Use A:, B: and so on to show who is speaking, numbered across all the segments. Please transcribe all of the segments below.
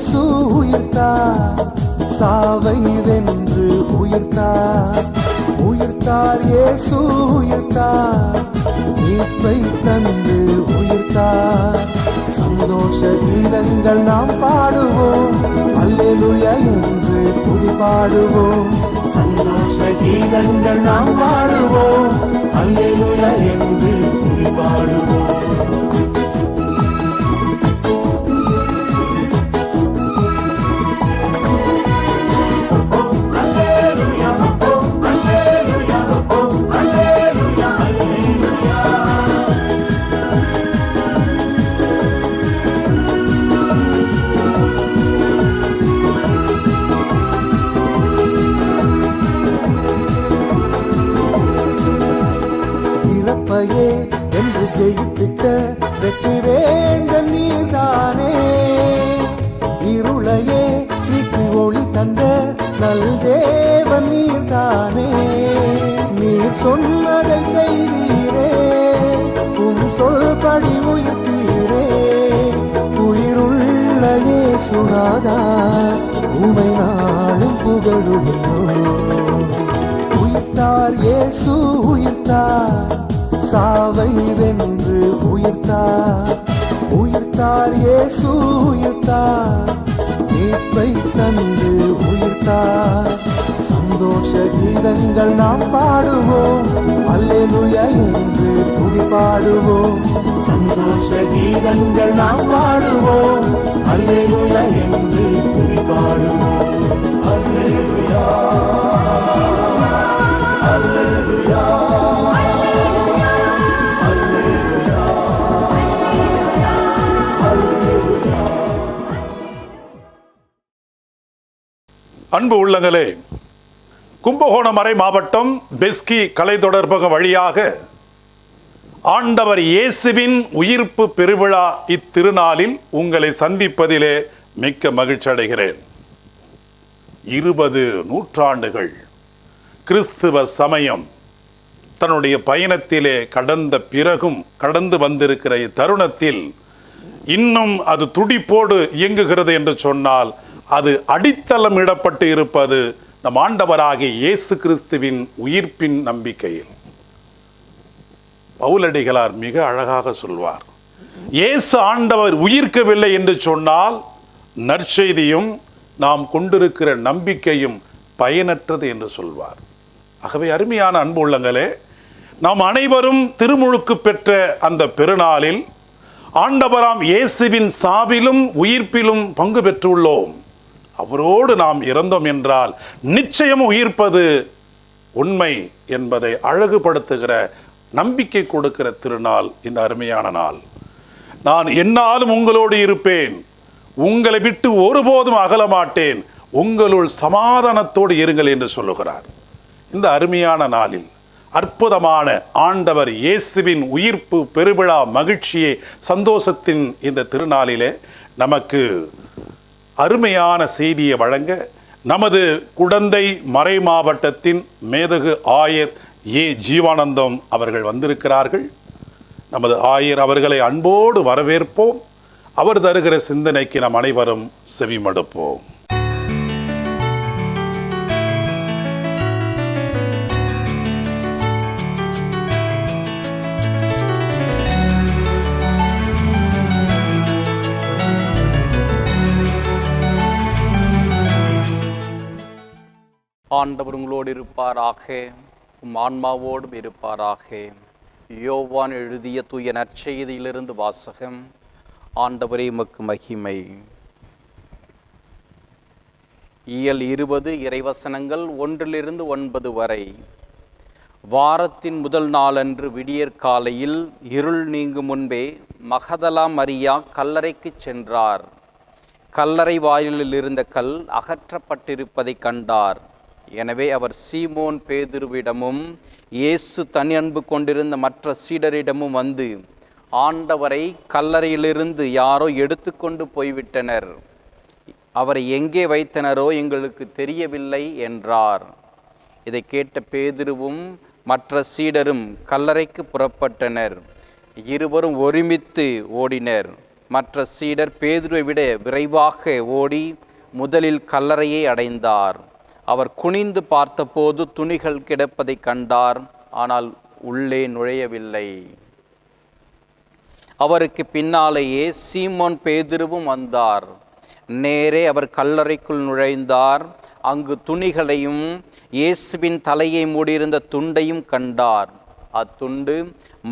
A: இயேசு உயிர்த்தா சாவை வென்று உயிர்த்தார். உயிர்த்தார் இயேசு உயிர்த்தார். மீட்பை தந்து உயிர்த்தார். சந்தோஷ கீதங்கள் நாம் பாடுவோம். அல்லேலூயா என்று புதி பாடுவோம் சந்தோஷ கீதங்கள் நாம் பாடுவோம். அல்லேலூயா என்று புதி பாடுவோம் உயிர்த்தார் இயேசு உயிர்த்தார். சாவை வென்று உயிர்த்தார். உயிர்த்தார் இயேசு உயிர்த்தார். மீட்பை தந்து உயிர்த்தார். சந்தோஷ கீதங்கள் நாம் பாடுவோம். அல்லேலூயா என்று துதி பாடுவோம் சந்தோஷ கீதங்கள் நாம் பாடுவோம். அல்லேலூயா என்று துதி பாடுவோம் அல்லேலுயா.
B: அன்பு உள்ளங்களே கும்பகோணம் மறை மாவட்டம் பெஸ்கி கலை தொடர்பக வழியாக ஆண்டவர் இயேசுவின் உயிர்ப்பு பெருவிழா இத்திருநாளில் உங்களை சந்திப்பதிலே மிக்க மகிழ்ச்சி அடைகிறேன். இருபது நூற்றாண்டுகள் கிறிஸ்துவ சமயம் தன்னுடைய பயணத்திலே கடந்த பிறகும் கடந்து வந்திருக்கிற இத்தருணத்தில் இன்னும் அது துடிப்போடு இயங்குகிறது என்று சொன்னால் அது அடித்தளம் இடப்பட்டு இருப்பது நம் ஆண்டவராகிய இயேசு கிறிஸ்துவின் உயிர்ப்பின் நம்பிக்கையில். பவுலடிகளார் மிக அழகாக சொல்வார். இயேசு ஆண்டவர் உயிர்க்கவில்லை என்று சொன்னால் நற்செய்தியும் நாம் கொண்டிருக்கிற நம்பிக்கையும் பயனற்றது என்று சொல்வார். ஆகவே அருமையான அன்பு உள்ளங்களே நாம் அனைவரும் திருமுழுக்கு பெற்ற அந்த பெருநாளில் ஆண்டவராம் இயேசுவின் சாவிலும் உயிர்ப்பிலும் பங்கு பெற்றுள்ளோம். அவரோடு நாம் இறந்தோம் என்றால் நிச்சயம் உயிர்ப்பது உண்மை என்பதை அழகுபடுத்துகிற நம்பிக்கை கொடுக்கிற திருநாள் இந்த அருமையான நாள். நான் என்னாலும் உங்களோடு இருப்பேன். உங்களை விட்டு ஒருபோதும் அகலமாட்டேன் உங்களுள் சமாதானத்தோடு இருங்கள் என்று சொல்லுகிறார். இந்த அருமையான நாளில் அற்புதமான ஆண்டவர் இயேசுவின் உயிர்ப்பு பெருவிழா மகிழ்ச்சியை சந்தோஷத்தின் இந்த திருநாளிலே நமக்கு அருமையான செய்தியை வழங்க நமது குடந்தை மறை மாவட்டத்தின் மேதகு ஆயர் ஏ. ஜீவானந்தம் அவர்கள் வந்திருக்கிறார்கள். நமது ஆயர் அவர்களை அன்போடு வரவேற்போம். அவர் தருகிற சிந்தனைக்கு நாம் அனைவரும் செவிமடுப்போம்.
C: ஆண்டவர் உங்களோடு இருப்பாராக உம் ஆன்மாவோடும் இருப்பாராக. யோவான் எழுதிய தூய நற்செய்தியிலிருந்து வாசகம் ஆண்டவரே உமக்கு மகிமை. இயல் இருபது இறைவசனங்கள் ஒன்றிலிருந்து ஒன்பது வரை. வாரத்தின் முதல் நாளன்று விடியற்காலையில் இருள் நீங்கும் முன்பே மகதலா மரியா கல்லறைக்குச் சென்றார். கல்லறை வாயிலில் இருந்த கல் அகற்றப்பட்டிருப்பதை கண்டார். எனவே அவர் சீமோன் பேதுருவிடமும் இயேசு தனி அன்பு கொண்டிருந்த மற்ற சீடரிடமும் வந்து ஆண்டவரை கல்லறையிலிருந்து யாரோ எடுத்துக்கொண்டு போய்விட்டனர். அவரை எங்கே வைத்தனரோ எங்களுக்கு தெரியவில்லை என்றார். இதை கேட்ட பேதுருவும் மற்ற சீடரும் கல்லறைக்கு புறப்பட்டனர். இருவரும் ஒருமித்து ஓடினர். மற்ற சீடர் பேதுருவை விட விரைவாக ஓடி முதலில் கல்லறையை அடைந்தார். அவர் குனிந்து பார்த்தபோது துணிகள் கிடப்பதை கண்டார் ஆனால் உள்ளே நுழையவில்லை. அவருக்கு பின்னாலேயே சீமோன் பேதிருவும் வந்தார். நேரே அவர் கல்லறைக்குள் நுழைந்தார். அங்கு துணிகளையும் இயேசுவின் தலையை மூடியிருந்த துண்டையும் கண்டார். அத்துண்டு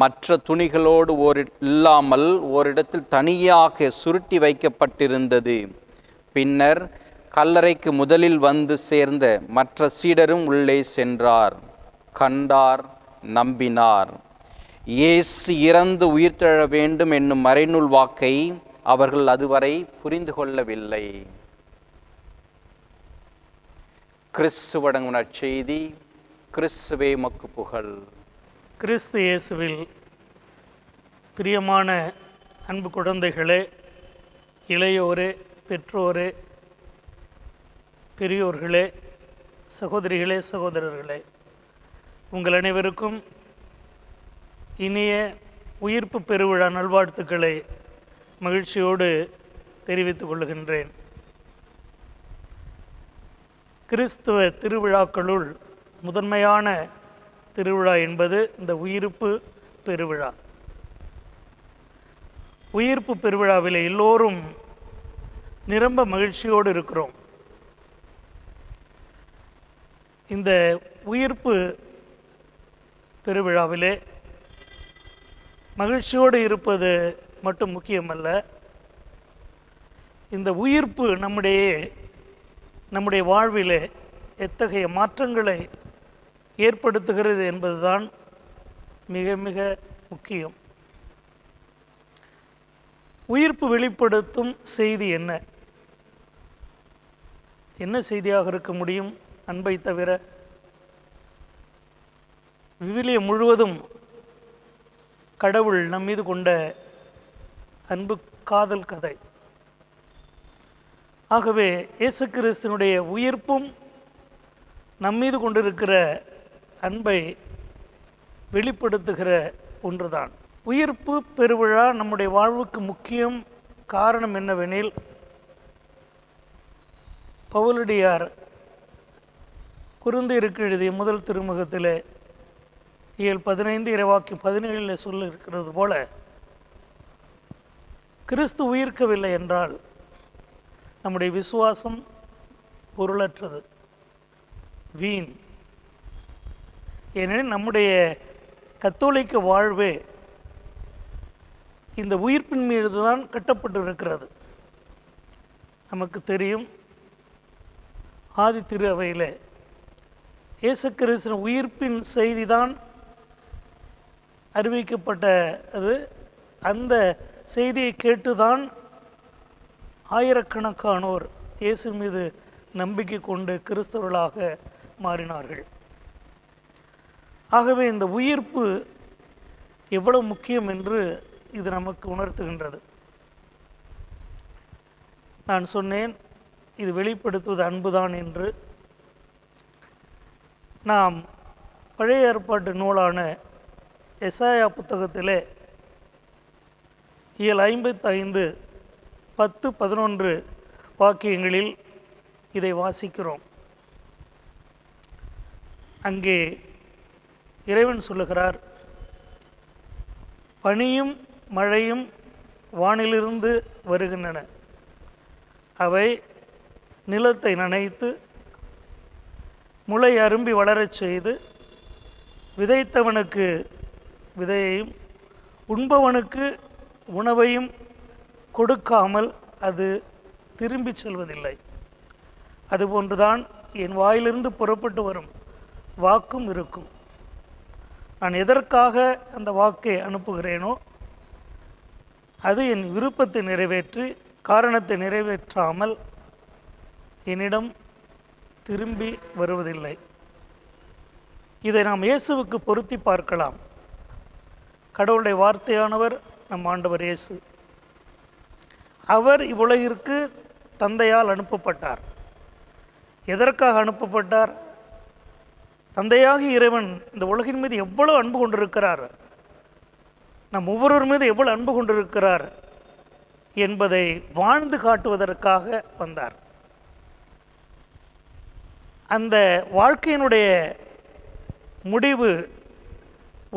C: மற்ற துணிகளோடு ஒரு இல்லாமல் ஓரிடத்தில் தனியாக சுருட்டி வைக்கப்பட்டிருந்தது. பின்னர் கல்லறைக்கு முதலில் வந்து சேர்ந்த மற்ற சீடரும் உள்ளே சென்றார். கண்டார் நம்பினார். இயேசு இறந்து உயிர்த்தெழ வேண்டும் என்னும் மறைநூல் வாக்கை அவர்கள் அதுவரை புரிந்து கொள்ளவில்லை. கிறிஸ்துவடங்கு நற்செய்தி கிறிஸ்துவே மக்கு புகழ்.
D: கிறிஸ்து இயேசுவில் பிரியமான அன்பு குழந்தைகளே இளையோரே பெற்றோரே பெரியோர்களே சகோதரிகளே சகோதரர்களே உங்கள் அனைவருக்கும் இனிய உயிர்ப்பு பெருவிழா நல்வாழ்த்துக்களை மகிழ்ச்சியோடு தெரிவித்துக் கொள்கின்றேன். கிறிஸ்துவ திருவிழாக்களுள் முதன்மையான திருவிழா என்பது இந்த உயிர்ப்பு பெருவிழா. உயிர்ப்பு பெருவிழாவில் எல்லோரும் நிரம்ப மகிழ்ச்சியோடு இருக்கிறோம். இந்த உயிர்ப்பு திருவிழாவிலே மகிழ்ச்சியோடு இருப்பது மட்டும் முக்கியமல்ல. இந்த உயிர்ப்பு நம்முடைய நம்முடைய வாழ்விலே எத்தகைய மாற்றங்களை ஏற்படுத்துகிறது என்பதுதான் மிக மிக முக்கியம். உயிர்ப்பு வெளிப்படுத்தும் செய்தி என்ன? என்ன செய்தியாக இருக்க முடியும்? அன்பை தவிர விவிலியம் முழுவதும் கடவுள் நம் மீது கொண்ட அன்பு காதல் கதை. ஆகவே இயேசு கிறிஸ்தனுடைய உயிர்ப்பும் நம்மீது கொண்டிருக்கிற அன்பை வெளிப்படுத்துகிற ஒன்றுதான். உயிர்ப்பு பெருவிழா நம்முடைய வாழ்வுக்கு முக்கியம் காரணம் என்னவெனில் பவுலடியார் குருந்தீருக்கு எழுதிய முதல் திருமுகத்தில் இயல் பதினைந்து இரவாக்கி பதினேழில் சொல்ல இருக்கிறது போல கிறிஸ்து உயிர்க்கவில்லை என்றால் நம்முடைய விசுவாசம் பொருளற்றது வீண். ஏனெனில் நம்முடைய கத்தோலிக்க வாழ்வே இந்த உயிர்ப்பின் மீது தான் கட்டப்பட்டு இருக்கிறது நமக்கு தெரியும் ஆதி திரு அவையில் இயேசு கிறிஸ்தின் உயிர்ப்பின் செய்தி தான் அறிவிக்கப்பட்டது. அந்த செய்தியை கேட்டுதான் ஆயிரக்கணக்கானோர் இயேசு மீது நம்பிக்கை கொண்டு கிறிஸ்தவர்களாக மாறினார்கள். ஆகவே இந்த உயிர்ப்பு எவ்வளவு முக்கியம் என்று இது நமக்கு உணர்த்துகின்றது. நான் சொன்னேன் இது வெளிப்படுத்துவது அன்புதான் என்று. நாம் பழைய ஏற்பாட்டு நூலான எசாயா புத்தகத்திலே இயல் ஐம்பத்தைந்து பத்து பதினொன்று வாக்கியங்களில் இதை வாசிக்கிறோம். அங்கே இறைவன் சொல்லுகிறார் பனியும் மழையும் வானிலிருந்து வருகின்றன. அவை நிலத்தை நனைத்து முளை அரும்பி வளரச் செய்து விதைத்தவனுக்கு விதையையும் உண்பவனுக்கு உணவையும் கொடுக்காமல் அது திரும்பிச் செல்வதில்லை. அதுபோன்றுதான் என் வாயிலிருந்து புறப்பட்டு வரும் வாக்கும் இருக்கும். நான் எதற்காக அந்த வாக்கை அனுப்புகிறேனோ அது என் விருப்பத்தை நிறைவேற்றி காரணத்தை நிறைவேற்றாமல் என்னிடம் திரும்பி வருவதில்லை. இதை நாம் இயேசுவுக்கு பொருத்தி பார்க்கலாம். கடவுளுடைய வார்த்தையானவர் நம் ஆண்டவர் இயேசு. அவர் இவ்வுலகிற்கு தந்தையால் அனுப்பப்பட்டார். எதற்காக அனுப்பப்பட்டார்? தந்தையாகி இறைவன் இந்த உலகின் மீது எவ்வளோ அன்பு கொண்டிருக்கிறார்? நம் ஒவ்வொருவர் மீது எவ்வளவு அன்பு கொண்டிருக்கிறார்? என்பதை வாழ்ந்து காட்டுவதற்காக வந்தார். அந்த வாழ்க்கையினுடைய முடிவு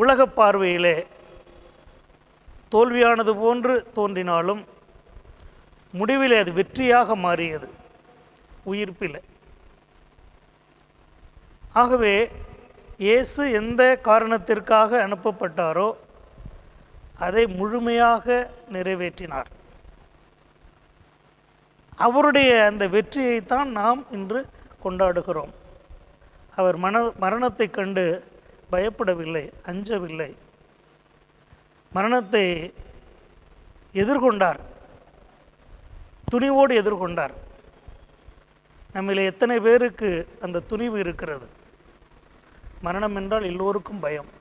D: உலக பார்வையிலே தோல்வியானது போன்று தோன்றினாலும் முடிவிலே அது வெற்றியாக மாறியது. உயிர்ப்பில். ஆகவே இயேசு எந்த காரணத்திற்காக அனுப்பப்பட்டாரோ அதை முழுமையாக நிறைவேற்றினார். அவருடைய அந்த வெற்றியைத்தான் நாம் இன்று கொண்டாடுகிறோம். அவர் மன மரணத்தை கண்டு பயப்படவில்லை அஞ்சவில்லை. மரணத்தை எதிர்கொண்டார். துணிவோடு எதிர்கொண்டார். நம்மில் எத்தனை பேருக்கு அந்த துணிவு இருக்கிறது? மரணம் என்றால் எல்லோருக்கும் பயம்.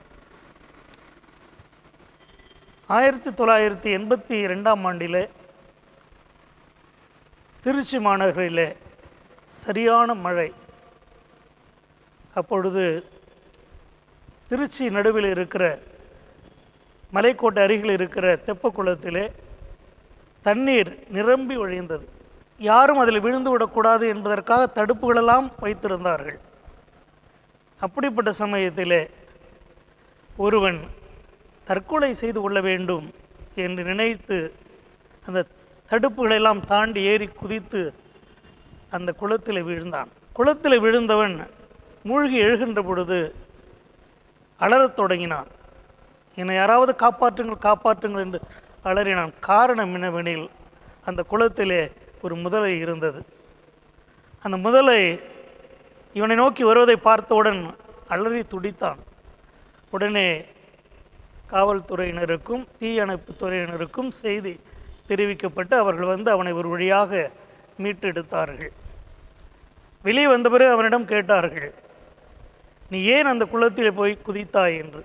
D: ஆயிரத்தி தொள்ளாயிரத்தி எண்பத்தி ரெண்டாம் ஆண்டிலே திருச்சி மாநகரிலே சரியான மழை. அப்பொழுது திருச்சி நடுவில் இருக்கிற மலைக்கோட்டை அருகில் இருக்கிற தெப்பக்குளத்திலே தண்ணீர் நிரம்பி வழிந்தது யாரும் அதில் விழுந்து விடக்கூடாது என்பதற்காக தடுப்புகளெல்லாம் வைத்திருந்தார்கள். அப்படிப்பட்ட சமயத்திலே ஒருவன் தற்கொலை செய்து கொள்ள வேண்டும் என்று நினைத்து அந்த தடுப்புகளெல்லாம் தாண்டி ஏறி குதித்து அந்த குளத்தில் விழுந்தான். குளத்தில் விழுந்தவன் மூழ்கி எழுகின்ற பொழுது அலறத் தொடங்கினான். என்னை யாராவது காப்பாற்றுங்கள் காப்பாற்றுங்கள் என்று அலறினான். காரணம் என்னவெனில் அந்த குளத்திலே ஒரு முதலை இருந்தது. அந்த முதலை இவனை நோக்கி வருவதை பார்த்தவுடன் அலறி துடித்தான். உடனே காவல்துறையினருக்கும் தீயணைப்பு துறையினருக்கும் செய்தி தெரிவிக்கப்பட்டு அவர்கள் வந்து அவனை ஒரு வழியாக மீட்டெடுத்தார்கள். வெளியே வந்த பிறகு அவனிடம் கேட்டார்கள் நீ ஏன் அந்த குளத்தில் போய் குதித்தாய்? என்று.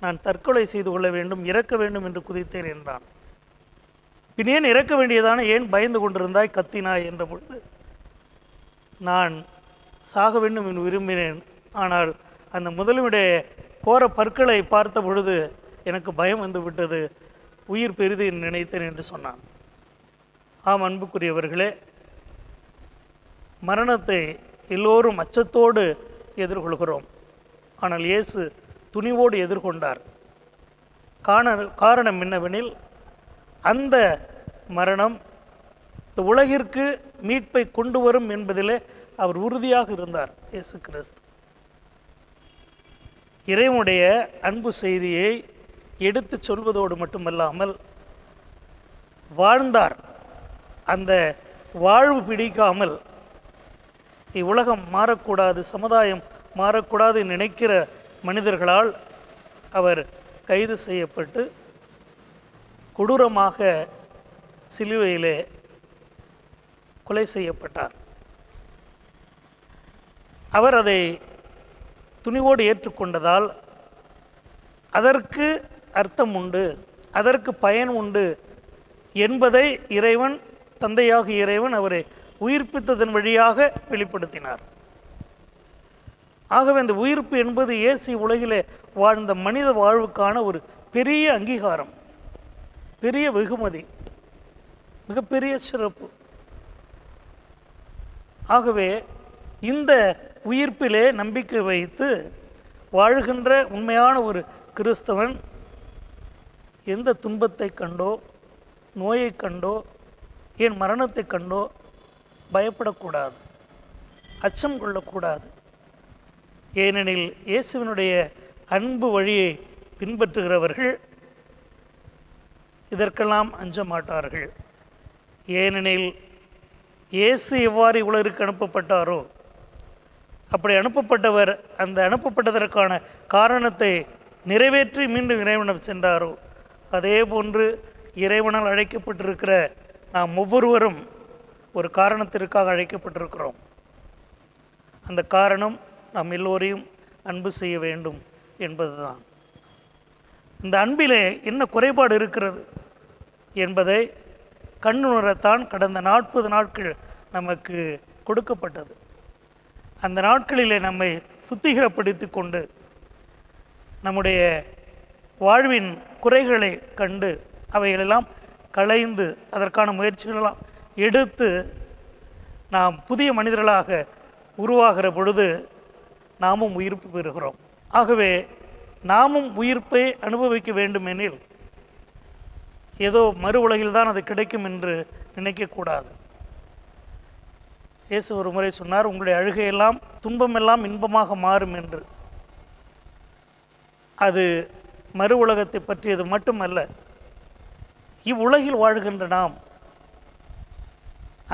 D: நான் தற்கொலை செய்து கொள்ள வேண்டும் இறக்க வேண்டும் என்று குதித்தேன் என்றான். பின் ஏன் இறக்க வேண்டியதான ஏன் பயந்து கொண்டிருந்தாய் கத்தினாய்? என்ற பொழுது நான் சாக வேண்டும் என்று விரும்பினேன் ஆனால் அந்த முதலுடைய கோர பற்களை பார்த்த பொழுது எனக்கு பயம் வந்து விட்டது. உயிர் பெரிது நினைத்தேன் என்று சொன்னான். ஆம் அன்புக்குரியவர்களே மரணத்தை எல்லோரும் அச்சத்தோடு எதிர்கொள்கிறோம். ஆனால் இயேசு துணிவோடு எதிர்கொண்டார். காண காரணம் என்னவெனில் அந்த மரணம் இந்த உலகிற்கு மீட்பை கொண்டு வரும் என்பதிலே அவர் உறுதியாக இருந்தார் இயேசு கிறிஸ்து. இறைவனுடைய அன்பு செய்தியை எடுத்துச் சொல்வதோடு மட்டுமல்லாமல் வாழ்ந்தார். அந்த வாழ்வு பிடிக்காமல் இவ்வுலகம் மாறக்கூடாது சமுதாயம் மாறக்கூடாது நினைக்கிற மனிதர்களால் அவர் கைது செய்யப்பட்டு கொடூரமாக சிலுவையிலே கொலை செய்யப்பட்டார். அவர் அதை துணிவோடு ஏற்றுக்கொண்டதால் அதற்கு அர்த்தம் உண்டு அதற்கு பயன் உண்டு என்பதை இறைவன் தந்தையாக இறைவன் அவரை உயிர்ப்பித்ததன் வழியாக வெளிப்படுத்தினார். ஆகவே அந்த உயிர்ப்பு என்பது இயேசு உலகிலே வாழ்ந்த மனித வாழ்வுக்கான ஒரு பெரிய அங்கீகாரம் பெரிய வெகுமதி மிகப்பெரிய சிறப்பு. ஆகவே இந்த உயிர்ப்பிலே நம்பிக்கை வைத்து வாழ்கின்ற உண்மையான ஒரு கிறிஸ்தவன் எந்த துன்பத்தை கண்டோ நோயை கண்டோ ஏன் மரணத்தை கண்டோ பயப்படக்கூடாது. அச்சம் கொள்ளக்கூடாது. ஏனெனில் இயேசுவினுடைய அன்பு வழியை பின்பற்றுகிறவர்கள் இதற்கெல்லாம் அஞ்ச மாட்டார்கள் ஏனெனில் இயேசு எவ்வாறு உலகிற்கு அனுப்பப்பட்டாரோ அப்படி அனுப்பப்பட்டவர் அந்த அனுப்பப்பட்டதற்கான காரணத்தை நிறைவேற்றி மீண்டும் இறைவனம் சென்றாரோ அதே போன்று இறைவனால் அழைக்கப்பட்டிருக்கிற நாம் ஒவ்வொருவரும் ஒரு காரணத்திற்காக அழைக்கப்பட்டிருக்கிறோம். அந்த காரணம் நாம் எல்லோரையும் அன்பு செய்ய வேண்டும் என்பதுதான். இந்த அன்பிலே என்ன குறைபாடு இருக்கிறது என்பதை கண்ணுணரத்தான் கடந்த நாற்பது நாட்கள் நமக்கு கொடுக்கப்பட்டது. அந்த நாட்களிலே நம்மை சுத்திகரப்படுத்தி கொண்டு நம்முடைய வாழ்வின் குறைகளை கண்டு அவைகளெல்லாம் களைந்து அதற்கான முயற்சிகளெல்லாம் எடுத்து நாம் புதிய மனிதர்களாக உருவாகிற பொழுது நாமும் உயிர்ப்பு பெறுகிறோம். ஆகவே நாமும் உயிர்ப்பை அனுபவிக்க வேண்டுமெனில் ஏதோ மறு உலகில் தான் அது கிடைக்கும் என்று நினைக்கக்கூடாது இயேசு ஒரு முறை சொன்னார் உங்களுடைய அழுகையெல்லாம் துன்பமெல்லாம் இன்பமாக மாறும் என்று. அது மறு உலகத்தை பற்றியது மட்டுமல்ல இவ்வுலகில் வாழ்கின்ற நாம்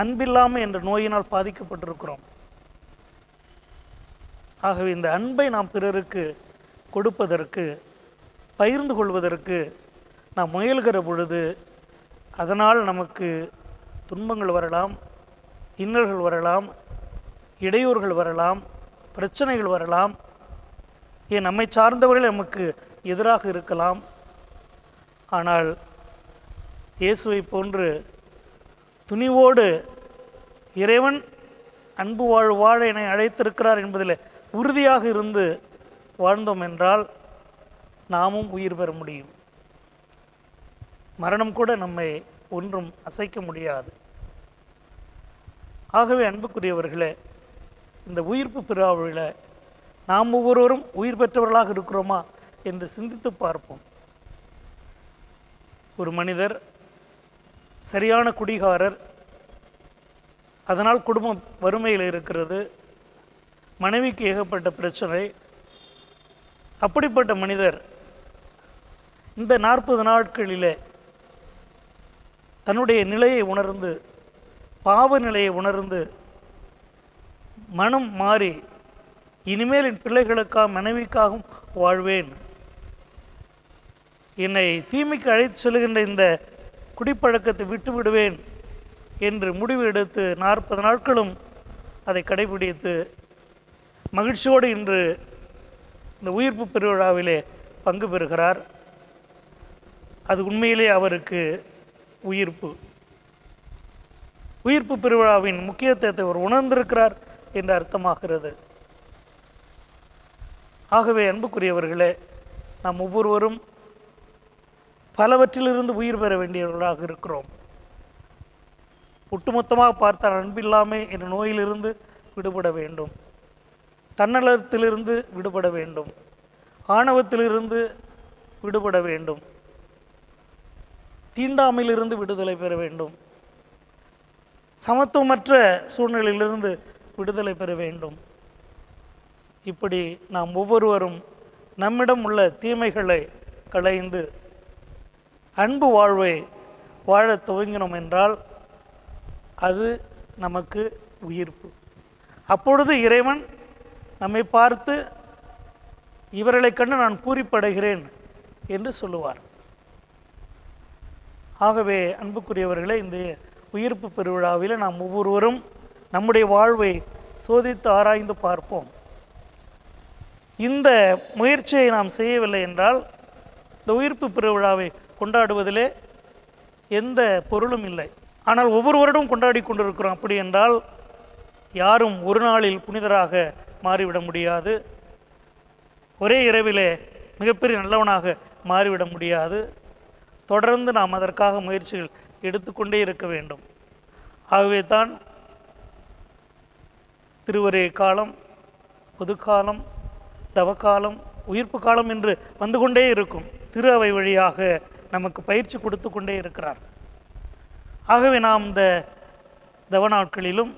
D: அன்பில்லாமை என்ற நோயினால் பாதிக்கப்பட்டிருக்கிறோம். ஆகவே இந்த அன்பை நாம் பிறருக்கு கொடுப்பதற்கு பகிர்ந்து கொள்வதற்கு நாம் முயல்கிற பொழுது அதனால் நமக்கு துன்பங்கள் வரலாம் இன்னல்கள் வரலாம் இடையூறுகள் வரலாம் பிரச்சனைகள் வரலாம். ஏன் நம்மை சார்ந்தவர்கள் நமக்கு எதிராக இருக்கலாம். ஆனால் இயேசுவை போன்று துணிவோடு இறைவன் அன்பு வாழ் வாழ என்னை அழைத்திருக்கிறார் என்பதில் உறுதியாக இருந்து வாழ்ந்தோம் என்றால் நாமும் உயிர் பெற முடியும். மரணம் கூட நம்மை ஒன்றும் அசைக்க முடியாது. ஆகவே அன்புக்குரியவர்களே இந்த உயிர்ப்பு பிறாவில் நாம் ஒவ்வொருவரும் உயிர் பெற்றவர்களாக இருக்கிறோமா என்று சிந்தித்து பார்ப்போம். ஒரு மனிதர் சரியான குடிகாரர். அதனால் குடும்பம் வறுமையில் இருக்கிறது. மனைவிக்கு ஏகப்பட்ட பிரச்சனை. அப்படிப்பட்ட மனிதர் இந்த நாற்பது நாட்களிலே தன்னுடைய நிலையை உணர்ந்து பாவ நிலையை உணர்ந்து மனம் மாறி இனிமேல் என் பிள்ளைகளுக்காக மனைவிக்காகவும் வாழ்வேன். என்னை தீமைக்கு அழைத்து செல்கின்ற இந்த குடிப்பழக்கத்தை விட்டு விடுவேன் என்று முடிவு எடுத்து நாற்பது நாட்களும் அதை கடைபிடித்து மகிழ்ச்சியோடு இன்று இந்த உயிர்ப்பு பெருவிழாவிலே பங்கு பெறுகிறார். அது உண்மையிலே அவருக்கு உயிர்ப்பு. உயிர்ப்பு பெருவிழாவின் முக்கியத்துவத்தை அவர் உணர்ந்திருக்கிறார் என்று அர்த்தமாகிறது. ஆகவே அன்புக்குரியவர்களே நாம் ஒவ்வொருவரும் பலவற்றிலிருந்து உயிர் பெற வேண்டியவர்களாக இருக்கிறோம். ஒட்டுமொத்தமாக பார்த்தால் அன்பில்லாமை என்ற நோயிலிருந்து விடுபட வேண்டும். தன்னலத்திலிருந்து விடுபட வேண்டும். ஆணவத்திலிருந்து விடுபட வேண்டும். தீண்டாமையிலிருந்து விடுதலை பெற வேண்டும். சமத்துவமற்ற சூழ்நிலையிலிருந்து விடுதலை பெற வேண்டும். இப்படி நாம் ஒவ்வொருவரும் நம்மிடம் உள்ள தீமைகளை களைந்து அன்பு வாழ்வை வாழத் துவங்கினோம் என்றால் அது நமக்கு உயிர்ப்பு. அப்பொழுது இறைவன் நம்மை பார்த்து இவர்களை கண்டு நான் பூரிப்படைகிறேன் என்று சொல்லுவார். ஆகவே அன்புக்குரியவர்களே இந்த உயிர்ப்பு பெருவிழாவில் நாம் ஒவ்வொருவரும் நம்முடைய வாழ்வை சோதித்து ஆராய்ந்து பார்ப்போம். இந்த முயற்சியை நாம் செய்யவில்லை என்றால் இந்த உயிர்ப்பு பெருவிழாவை கொண்டாடுவதிலே எந்த பொருளும் இல்லை. ஆனால் ஒவ்வொரு வருடம் கொண்டாடி கொண்டிருக்கிறோம். அப்படி என்றால் யாரும் ஒரு நாளில் புனிதராக மாறிவிட முடியாது. ஒரே இரவிலே மிகப்பெரிய நல்லவனாக மாறிவிட முடியாது. தொடர்ந்து நாம் அதற்காக முயற்சிகள் எடுத்துக்கொண்டே இருக்க வேண்டும். ஆகவே தான் திருவரே காலம் பொதுக்காலம் தவக்காலம் உயிர்ப்பு காலம் என்று வந்து கொண்டே இருக்கும். திரு அவை வழியாக நமக்கு பயிற்சி கொடுத்து கொண்டே இருக்கிறார். ஆகவே நாம் இந்த தவ நாட்களிலும்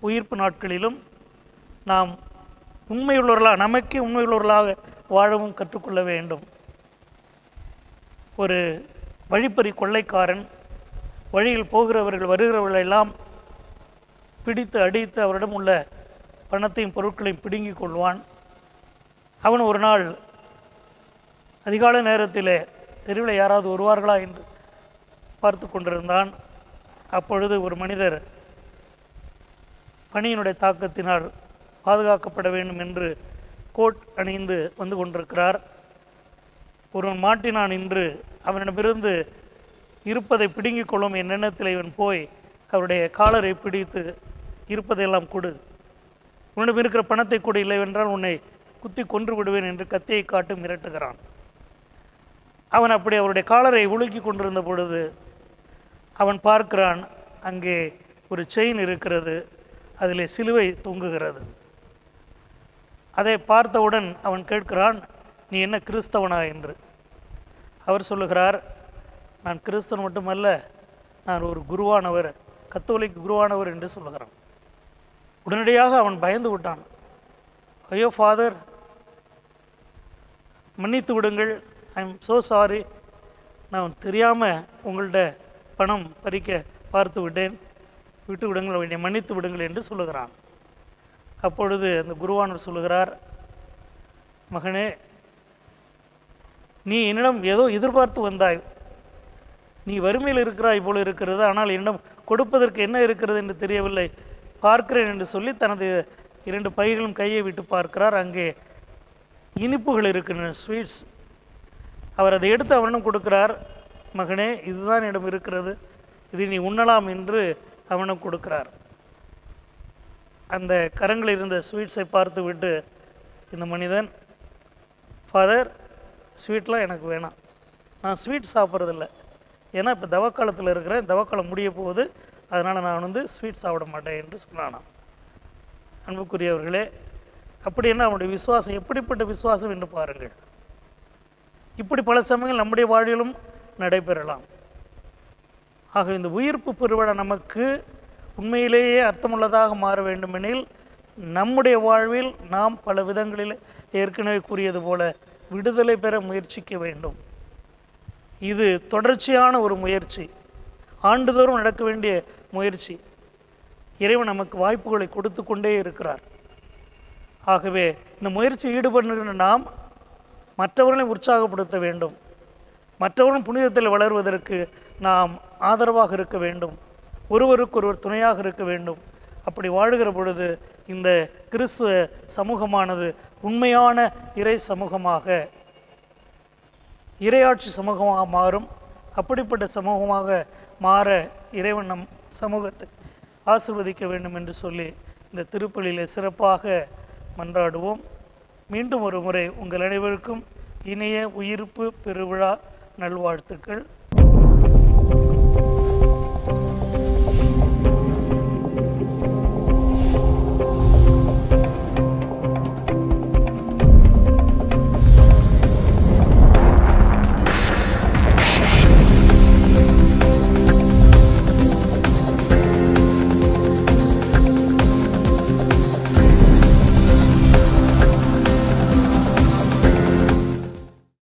D: உயிர்ப்பு நாட்களிலும் நாம் உண்மையுள்ளவர்களாக நமக்கே உண்மையுள்ளவர்களாக வாழவும் கற்றுக்கொள்ள வேண்டும். ஒரு வழிப்பறி கொள்ளைக்காரன் வழியில் போகிறவர்கள் வருகிறவர்களெல்லாம் பிடித்து அடித்து அவரிடம் உள்ள பணத்தையும் பொருட்களையும் பிடுங்கிக் கொள்வான். அவன் ஒரு நாள் அதிகாலை நேரத்தில் தெருவில் யாராவது வருவார்களா என்று பார்த்து கொண்டிருந்தான். அப்பொழுது ஒரு மனிதர் பணியினுடைய தாக்கத்தினால் பாதுகாக்கப்பட வேண்டும் என்று கோட் அணிந்து வந்து கொண்டிருக்கிறார். ஒருவன் மாட்டினான் என்று அவனிடமிருந்து இருப்பதை பிடுங்கிக் கொள்ளும் என் எண்ணத்தில் இவன் போய் அவருடைய காலரை பிடித்து இருப்பதையெல்லாம் கொடு. உன்னிடம் இருக்கிற பணத்தை கூட இல்லைவென்றால் உன்னை குத்தி கொன்று விடுவேன் என்று கத்தியை காட்டு மிரட்டுகிறான். அவன் அப்படி அவருடைய காலரை உலுக்கி கொண்டிருந்த பொழுது அவன் பார்க்கிறான் அங்கே ஒரு செயின் இருக்கிறது அதில் சிலுவை தொங்குகிறது. அதை பார்த்தவுடன் அவன் கேட்கிறான் நீ என்ன கிறிஸ்தவனா? என்று. அவர் சொல்லுகிறார் நான் கிறிஸ்தவன் மட்டுமல்ல நான் ஒரு குருவானவர் கத்தோலிக் குருவானவர் என்று சொல்லுகிறான். உடனடியாக அவன் பயந்து விட்டான். ஐயோ ஃபாதர் மன்னித்து விடுங்கள் ஐ எம் ஸோ சாரி நான் தெரியாமல் உங்கள்ட பணம் பறிக்க பார்த்து விட்டேன். விட்டு விடுங்கள் என்னை மன்னித்து விடுங்கள் என்று சொல்லுகிறான். அப்பொழுது அந்த குருவானவர் சொல்லுகிறார் மகனே நீ என்னிடம் ஏதோ எதிர்பார்த்து வந்தாய். நீ வறுமையில் இருக்கிறாய் போல இருக்கிறது. ஆனால் என்னிடம் கொடுப்பதற்கு என்ன இருக்கிறது என்று தெரியவில்லை. பார்க்கிறேன் என்று சொல்லி தனது இரண்டு பைகளும் கையை விட்டு பார்க்கிறார். அங்கே இனிப்புகள் இருக்கின்றன ஸ்வீட்ஸ் அவர் அதை எடுத்து அவனும் கொடுக்கிறார் மகனே இதுதான் இடம் இருக்கிறது. இதை நீ உண்ணலாம் என்று அவனும் கொடுக்கிறார். அந்த கரங்களில் இருந்த ஸ்வீட்ஸை பார்த்து விட்டு இந்த மனிதன் ஃபாதர் ஸ்வீட்லாம் எனக்கு வேணாம். நான் ஸ்வீட் சாப்பிட்றதில்ல. ஏன்னா இப்போ தவக்காலத்தில் இருக்கிறேன். தவக்காலம் முடிய போகுது. அதனால் நான் வந்து ஸ்வீட் சாப்பிட மாட்டேன் என்று சொன்னானாம். அன்புக்குரியவர்களே அப்படி என்ன அவனுடைய விசுவாசம்? எப்படிப்பட்ட விசுவாசம் என்று பாருங்கள். இப்படி பல சமயங்கள் நம்முடைய வாழ்விலும் நடைபெறலாம். ஆக இந்த உயிர்ப்பு பெருவிழா நமக்கு உண்மையிலேயே அர்த்தமுள்ளதாக மாற வேண்டுமெனில் நம்முடைய வாழ்வில் நாம் பல விதங்களில் ஏற்கனவே கூறியது போல விடுதலை பெற முயற்சிக்க வேண்டும். இது தொடர்ச்சியான ஒரு முயற்சி. ஆண்டுதோறும் நடக்க வேண்டிய முயற்சி. இறைவன் நமக்கு வாய்ப்புகளை கொடுத்து கொண்டே இருக்கிறார். ஆகவே இந்த முயற்சி ஈடுபடுகின்ற நாம் மற்றவர்களை உற்சாகப்படுத்த வேண்டும். மற்றவர்களும் புனிதத்தில் வளர்வதற்கு நாம் ஆதரவாக இருக்க வேண்டும். ஒருவருக்கொருவர் துணையாக இருக்க வேண்டும். அப்படி வாழுகிற பொழுது இந்த கிறிஸ்துவ சமூகமானது உண்மையான இறை சமூகமாக இறையாட்சி சமூகமாக மாறும். அப்படிப்பட்ட சமூகமாக மாற இறைவன் நம் சமூகத்தை ஆசிர்வதிக்க வேண்டும் என்று சொல்லி இந்த திருப்பலியில் சிறப்பாக மன்றாடுவோம். மீண்டும் ஒரு முறை உங்கள் அனைவருக்கும் இனிய உயிர்ப்பு பெருவிழா நல்வாழ்த்துக்கள்.